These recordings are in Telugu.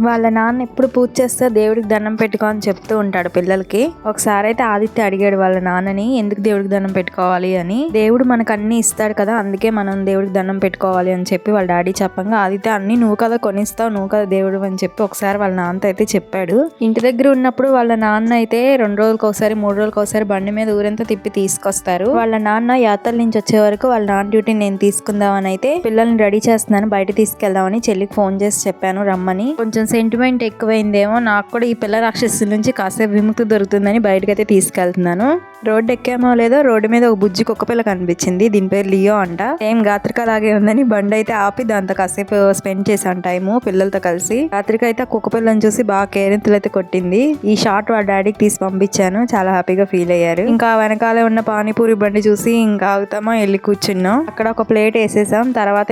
వాళ్ళ నాన్న ఎప్పుడు పూజ చేస్తే దేవుడికి దండం పెట్టుకో అని చెప్తూ ఉంటాడు పిల్లలకి. ఒకసారి అయితే ఆదిత్య అడిగాడు వాళ్ళ నాన్నని ఎందుకు దేవుడికి దండం పెట్టుకోవాలి? అని. దేవుడు మనకు అన్ని ఇస్తాడు కదా అందుకే మనం దేవుడికి దండం పెట్టుకోవాలి అని చెప్పి వాళ్ళ డాడీ చెప్పంగా ఆదిత్య అన్ని నువ్వు కదా కొనిస్తావు నువ్వు కదా దేవుడు అని చెప్పి ఒకసారి వాళ్ళ నాన్నతో అయితే చెప్పాడు. ఇంటి దగ్గర ఉన్నప్పుడు వాళ్ళ నాన్న అయితే రెండు రోజులకు ఒకసారి మూడు రోజులకు ఒకసారి బండి మీద ఊరంతా తిప్పి తీసుకొస్తారు. వాళ్ళ నాన్న యాత్రల నుంచి వచ్చే వరకు వాళ్ళ నాన్న డ్యూటీ నేను తీసుకుందామని అయితే పిల్లల్ని రెడీ చేస్తున్నాను బయట తీసుకెళ్దామని చెల్లికి ఫోన్ చేసి చెప్పాను రమ్మని. కొంచెం సెంటిమెంట్ ఎక్కువైందేమో నాకు కూడా ఈ పిల్ల రాక్షసుల నుంచి కాసేపు విముక్తి దొరుకుతుందని బయటకైతే తీసుకెళ్తున్నాను. రోడ్డు ఎక్కామో లేదో రోడ్డు మీద ఒక బుజ్జి కుక్క పిల్ల కనిపించింది. దీని పేరు లియో అంట. ఏం గాత్రిక లాగే ఉందని బండి అయితే ఆపి దాంతో కాసేపు స్పెండ్ చేశాను టైము పిల్లలతో కలిసి. రాత్రిక అయితే కుక్క పిల్లని చూసి బాగా కేరింతలు అయితే కొట్టింది. ఈ షార్ట్ వాళ్ళ డాడీకి తీసి పంపించాను. చాలా హ్యాపీగా ఫీల్ అయ్యారు. ఇంకా వెనకాలే ఉన్న పానీపూరి బండి చూసి ఇంకా ఆగుతామా వెళ్ళి కూర్చున్నాం. అక్కడ ఒక ప్లేట్ వేసేసాం. తర్వాత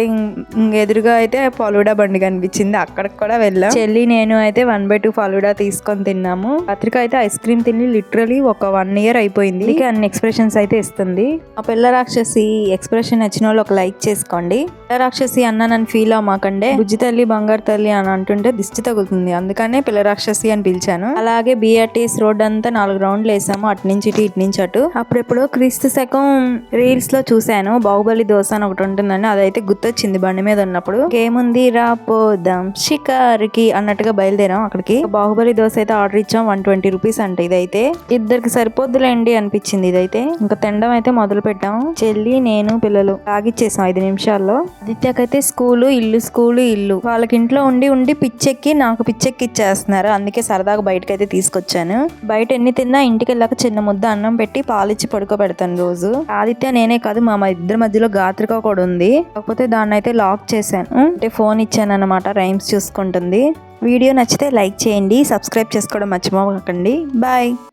ఎదురుగా అయితే పలుడా బండి కనిపించింది. అక్కడికి కూడా వెళ్ళాం. చెల్లి నేను అయితే వన్ బై టూ ఫాలుడా తీసుకొని తిన్నాము. పత్రిక అయితే ఐస్ క్రీమ్ తిని లిటరలీ ఒక వన్ ఇయర్ అయిపోయింది. అందుకే అన్ని ఎక్స్ప్రెషన్స్ అయితే ఇస్తుంది. ఆ పిల్ల రాక్షసి ఎక్స్ప్రెషన్ నచ్చిన వాళ్ళు ఒక లైక్ చేసుకోండి. పిల్ల రాక్షసి అన్న నన్ను ఫీల్ అవ్వమాకండే. బుజ్జి తల్లి బంగారు తల్లి అని అంటుంటే దిష్టి తగులుతుంది. అందుకనే పిల్ల రాక్షసి అని పిలిచాను. అలాగే బిఆర్టీఎస్ రోడ్ అంతా నాలుగు రౌండ్లు వేసాము. అటు నుంచి ఇటు ఇటు నుంచి అటు. అప్పుడెప్పుడు క్రీస్తు శకం రీల్స్లో చూశాను. బాహుబలి దోశ అని ఒకటి ఉంటుందని. అదైతే గుర్తొచ్చింది బండి మీద ఉన్నప్పుడు. ఏముంది రా పోదాం. షికారికి అన్నట్టుగా బయలుదేరాం అక్కడికి. బాహుబలి దోశ అయితే ఆర్డర్ ఇచ్చాం వన్ ట్వంటీ రూపీస్ అంటే ఇదైతే. ఇద్దరికి సరిపోద్దులేండి అనిపించింది ఇదైతే. ఇంకా తినడం అయితే మొదలు పెట్టాం. చెల్లి నేను పిల్లలు తాగిచ్చేసాం ఐదు నిమిషాల్లో. ఆదిత్యకైతే స్కూలు ఇల్లు స్కూలు ఇల్లు. వాళ్ళకి ఇంట్లో ఉండి ఉండి పిచ్చెక్కి నాకు పిచ్చెక్కి ఇచ్చేస్తున్నారు. అందుకే సరదాగా బయటకైతే తీసుకొచ్చాను. బయట ఎన్ని తిన్నా ఇంటికి వెళ్ళాక చిన్న ముద్ద అన్నం పెట్టి పాలిచ్చి పడుకోబెడతాను రోజు. ఆదిత్య నేనే కాదు మా మా ఇద్దరి మధ్యలో గాత్రిక కూడా ఉంది కాకపోతే దాన్ని అయితే లాక్ చేశాను. అంటే ఫోన్ ఇచ్చాను అనమాట రైమ్స్ చూసుకుంటుంది. వీడియో నచ్చితే లైక్ చేయండి సబ్స్క్రైబ్ చేసుకోవడం మర్చిపోకండి. బాయ్.